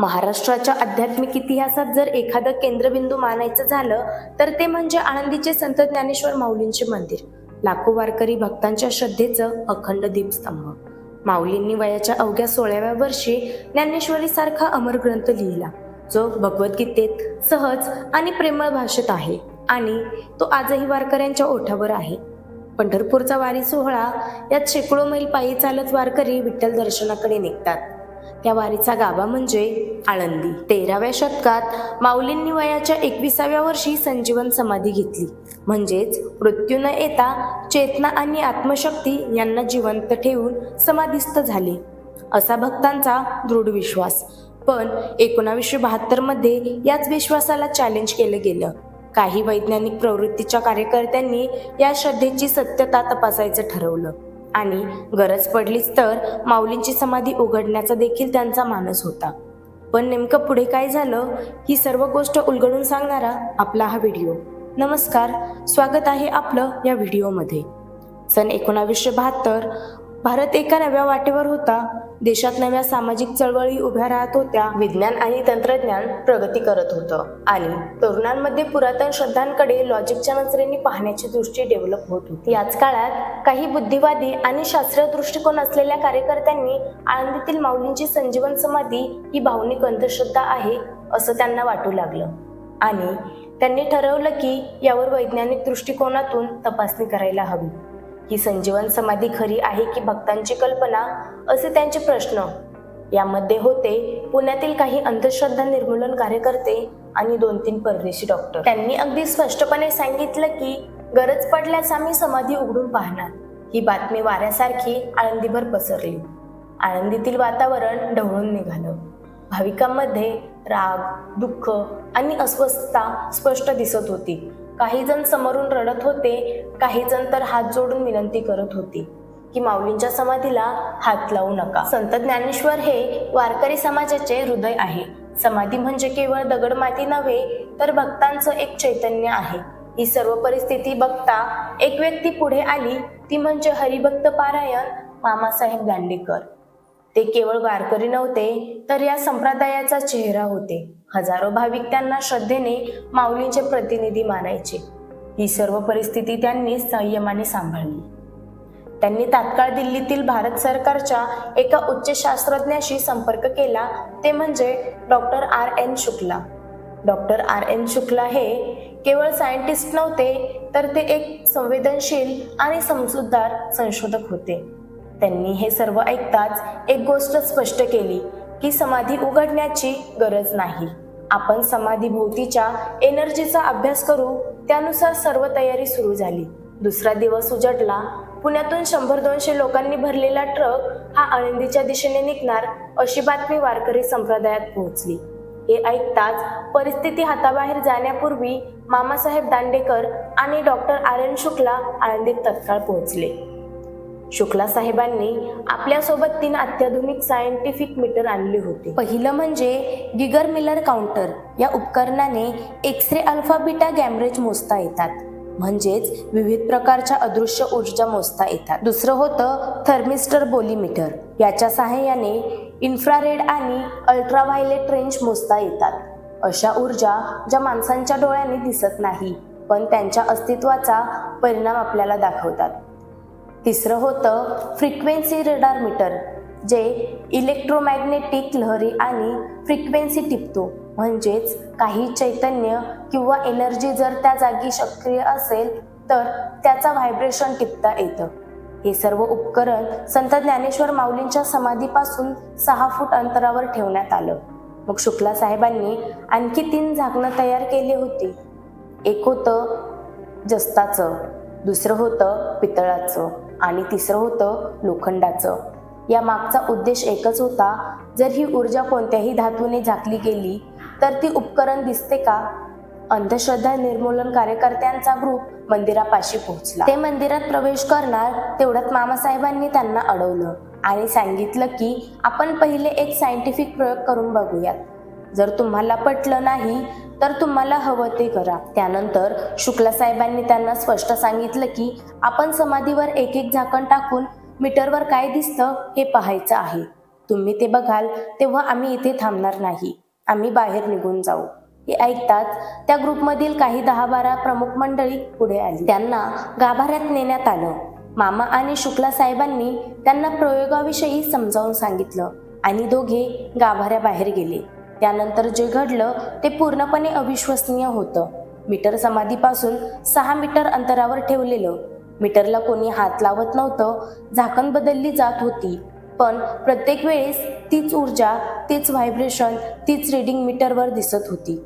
महाराष्ट्राच्या आध्यात्मिक इतिहासात जर एखादं केंद्रबिंदू मानायचं झालं तर ते म्हणजे आनंदीचे संत ज्ञानेश्वर माऊलींचे मंदिर. लाखो वारकरी भक्तांच्या श्रद्धेचं अखंड दीपस्तंभ. माऊलींनी वयाच्या अवघ्या सोळाव्या वर्षी ज्ञानेश्वरी सारखा अमर ग्रंथ लिहिला जो भगवद्गीतेत सहज आणि प्रेमळ भाषेत आहे आणि तो आजही वारकऱ्यांच्या ओठावर आहे. पंढरपूरचा वारी सोहळा यात शेकडो मैल पायी चालत वारकरी विठ्ठल दर्शनाकडे निघतात. त्या वारीचा गाभा म्हणजे आळंदी. तेराव्या शतकात माऊलींनी वयाच्या एकविसाव्या वर्षी संजीवन समाधी घेतली. म्हणजेच मृत्यू न येता चेतना आणि आत्मशक्ती यांना जिवंत ठेवून समाधीस्थ झाले. असा भक्तांचा दृढ विश्वास. पण एकोणावीसशे बहात्तरमध्ये याच विश्वासाला चॅलेंज केलं गेलं. काही वैज्ञानिक प्रवृत्तीच्या कार्यकर्त्यांनी या श्रद्धेची सत्यता तपासायचं ठरवलं. आणि गरज पडलीच तर माऊलींची समाधी उघडण्याचा देखील त्यांचा मानस होता. पण नेमकं पुढे काय झालं ही सर्व गोष्ट उलगडून सांगणारा आपला हा व्हिडिओ. नमस्कार स्वागत आहे आपलं या व्हिडिओमध्ये. सन एकोणावीसशे बहात्तर भारत एका नव्या वाटेवर होता. देशात नव्या सामाजिक चळवळी उभ्या राहत होत्या. विज्ञान आणि तंत्रज्ञान प्रगती करत होतं. आणि तरुणांमध्ये पुरातन श्रद्धांकडे लॉजिकच्या नजरेने पाहण्याची दृष्टी डेव्हलप होत होती. याच काळात काही बुद्धिवादी आणि शास्त्रीय दृष्टिकोन असलेल्या कार्यकर्त्यांनी आळंदीतील माऊलींची संजीवन समाधी ही भावनिक अंधश्रद्धा आहे असं त्यांना वाटू लागलं. आणि त्यांनी ठरवलं की यावर वैज्ञानिक दृष्टिकोनातून तपासणी करायला हवी. ही संजीवन समाधी खरी आहे की भक्तांची कल्पना? असे त्यांचे प्रश्न. यामध्ये होते पुण्यातील काही अंधश्रद्धा निर्मूलन कार्यकर्ते आणि दोन तीन परदेशी डॉक्टर त्यांनी अगदी स्पष्टपणे सांगितलं की गरज पडल्यास आम्ही समाधी उघडून पाहणार. ही बातमी वाऱ्यासारखी आळंदीभर पसरली. आळंदीतील वातावरण ढवळून निघालं. भाविकांमध्ये राग दुःख आणि अस्वस्थता स्पष्ट दिसत होती. काही जण समोरून रडत होते काही जण तर हात जोडून विनंती करत होती की माऊलींच्या समाधीला हात लावू नका. संत ज्ञानेश्वर हे वारकरी समाजाचे हृदय आहे. समाधी म्हणजे केवळ दगडमाती नव्हे तर भक्तांचं एक चैतन्य आहे. ही सर्व परिस्थिती बघता एक व्यक्ती पुढे आली ती म्हणजे हरिभक्त पारायण मामासाहेब दांडेकर ते केवळ वारकरी नव्हते तर या संप्रदायाचा चेहरा होते. हजारो भाविक त्यांना श्रद्धेने माऊलींचे प्रतिनिधी मानायचे. ही सर्व परिस्थिती त्यांनी संयमाने सांभाळली. त्यांनी तात्काळ दिल्लीतील भारत सरकारच्या एका उच्च शास्त्रज्ञाशी संपर्क केला ते म्हणजे doctor R N Shukla. Doctor R N Shukla हे केवळ सायंटिस्ट नव्हते तर ते एक संवेदनशील आणि समजूतदार संशोधक होते. त्यांनी हे सर्व ऐकताच एक गोष्ट स्पष्ट केली की समाधी उघडण्याची गरज नाही. आपण समाधी भोवतीच्या एनर्जीचा अभ्यास करू त्यानुसार सर्व तयारी सुरू झाली. दुसरा दिवस उजडला पुण्यातून शंभर दोनशे लोकांनी भरलेला ट्रक हा आळंदीच्या दिशेने निघणार अशी बातमी वारकरी संप्रदायात पोहोचली. हे ऐकताच परिस्थिती हाताबाहेर जाण्यापूर्वी मामासाहेब दांडेकर आणि डॉक्टर आर एन शुक्ला आळंदीत तत्काळ पोहोचले. शुक्ला साहेबांनी आपल्यासोबत तीन अत्याधुनिक सायंटिफिक मीटर आणले होते. पहिलं म्हणजे गिगर मिलर काउंटर या उपकरणाने एक्स रे अल्फा गॅमरेज मोजता येतात. म्हणजेच विविध प्रकारच्या अदृश्य ऊर्जा मोजता येतात. दुसरं होतं थर्मिस्टर बोलीमीटर याच्या सहाय्याने इन्फ्रारेड आणि अल्ट्राव्हायलेट रेंज मोजता येतात. अशा ऊर्जा ज्या माणसांच्या डोळ्यांनी दिसत नाही पण त्यांच्या अस्तित्वाचा परिणाम आपल्याला दाखवतात. तिसरं होतं फ्रिक्वेन्सी रेडार मीटर जे इलेक्ट्रोमॅग्नेटिक लहरी आणि फ्रिक्वेन्सी टिपतो. म्हणजेच काही चैतन्य किंवा एनर्जी जर त्या जागी सक्रिय असेल तर त्याचा व्हायब्रेशन टिपता येतं. हे सर्व उपकरण संत ज्ञानेश्वर माऊलींच्या समाधीपासून सहा फूट अंतरावर ठेवण्यात आलं. मग शुक्ला साहेबांनी आणखी तीन झाकणं तयार केली होती. एक होतं जस्ताचं दुसरं होतं पितळाचं. आणि तिसरं होतं लोखंडाचं. या मागचा उद्देश एकच होता जर ही ऊर्जा कोणत्याही धातूने झाकली गेली तर ती उपकरण दिसते का? अंधश्रद्धा निर्मूलन कार्यकर्त्यांचा ग्रुप मंदिरापाशी पोहोचला. ते मंदिरात प्रवेश करणार तेवढ्यात मामासाहेबांनी त्यांना अडवलं आणि सांगितलं की आपण पहिले एक सायंटिफिक प्रयोग करून बघूयात. जर तुम्हाला पटलं नाही तर तुम्हाला हवं ते करा. त्यानंतर शुक्ला साहेबांनी त्यांना स्पष्ट सांगितलं की आपण समाधीवर एक एक झाकण टाकून मीटरवर काय दिसतं हे पाहायचं आहे. तुम्ही ते बघाल तेव्हा आम्ही इथे थांबणार नाही. आम्ही बाहेर निघून जाऊ. हे ऐकताच त्या ग्रुपमधील काही दहा बारा प्रमुख मंडळी पुढे आली. त्यांना गाभाऱ्यात नेण्यात आलं. मामा आणि शुक्ला साहेबांनी त्यांना प्रयोगाविषयी समजावून सांगितलं आणि दोघे गाभाऱ्याबाहेर गेले. त्यानंतर जे घडलं ते पूर्णपणे अविश्वसनीय होतं. मीटर समाधीपासून सहा मीटर अंतरावर ठेवलेलं. मीटरला कोणी हात लावत नव्हतं झाकण बदलली जात होती. पण प्रत्येक वेळेस तीच ऊर्जा तीच व्हायब्रेशन तीच रिडिंग मीटरवर दिसत होती.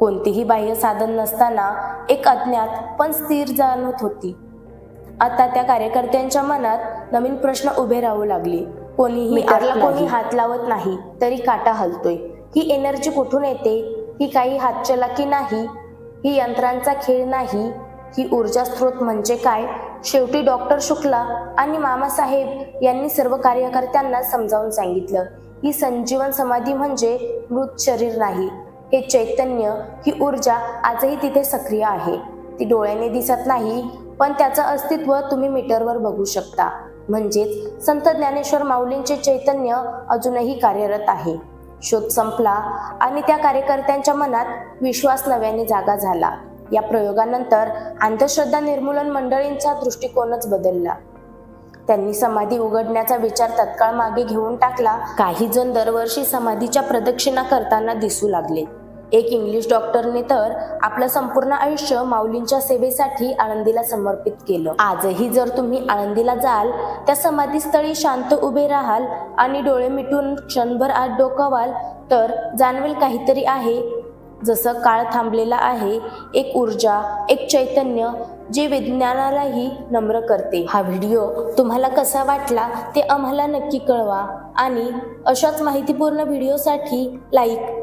कोणतीही बाह्य साधन नसताना एक अज्ञात पण स्थिर जाणवत होती. आता त्या कार्यकर्त्यांच्या मनात नवीन प्रश्न उभे राहू लागले. कोणीही कोणी हात लावत नाही तरी काटा हलतोय. ही एनर्जी कुठून येते? ही काही हातचलाकी नाही? ही यंत्रांचा खेळ नाही? ही ऊर्जा स्रोत म्हणजे काय? शेवटी डॉक्टर शुक्ला आणि मामासाहेब यांनी सर्व कार्यकर्त्यांना समजावून सांगितलं. ही संजीवन समाधी म्हणजे मृत शरीर नाही. हे चैतन्य ही ऊर्जा आजही तिथे सक्रिय आहे. ती डोळ्याने दिसत नाही पण त्याचं अस्तित्व तुम्ही मीटरवर बघू शकता. म्हणजेच संत ज्ञानेश्वर माऊलींचे चैतन्य अजूनही कार्यरत आहे. शोध संपला आणि त्या कार्यकर्त्यांच्या मनात विश्वास नव्याने जागा झाला. या प्रयोगानंतर अंधश्रद्धा निर्मूलन मंडळींचा दृष्टिकोनच बदलला. त्यांनी समाधी उघडण्याचा विचार तत्काळ मागे घेऊन टाकला. काही जण दरवर्षी समाधीच्या प्रदक्षिणा करताना दिसू लागले. एक इंग्लिश डॉक्टरने तर आपलं संपूर्ण आयुष्य माऊलींच्या सेवेसाठी आळंदीला समर्पित केलं. आजही जर तुम्ही आळंदीला जाल त्या समाधीस्थळी शांत उभे राहाल आणि डोळे मिटून क्षणभर आत डोकावाल तर जाणवेल काहीतरी आहे. जसं काळ थांबलेला आहे एक ऊर्जा एक चैतन्य जे विज्ञानालाही नम्र करते. हा व्हिडिओ तुम्हाला कसा वाटला ते आम्हाला नक्की कळवा आणि अशाच माहितीपूर्ण व्हिडिओसाठी लाईक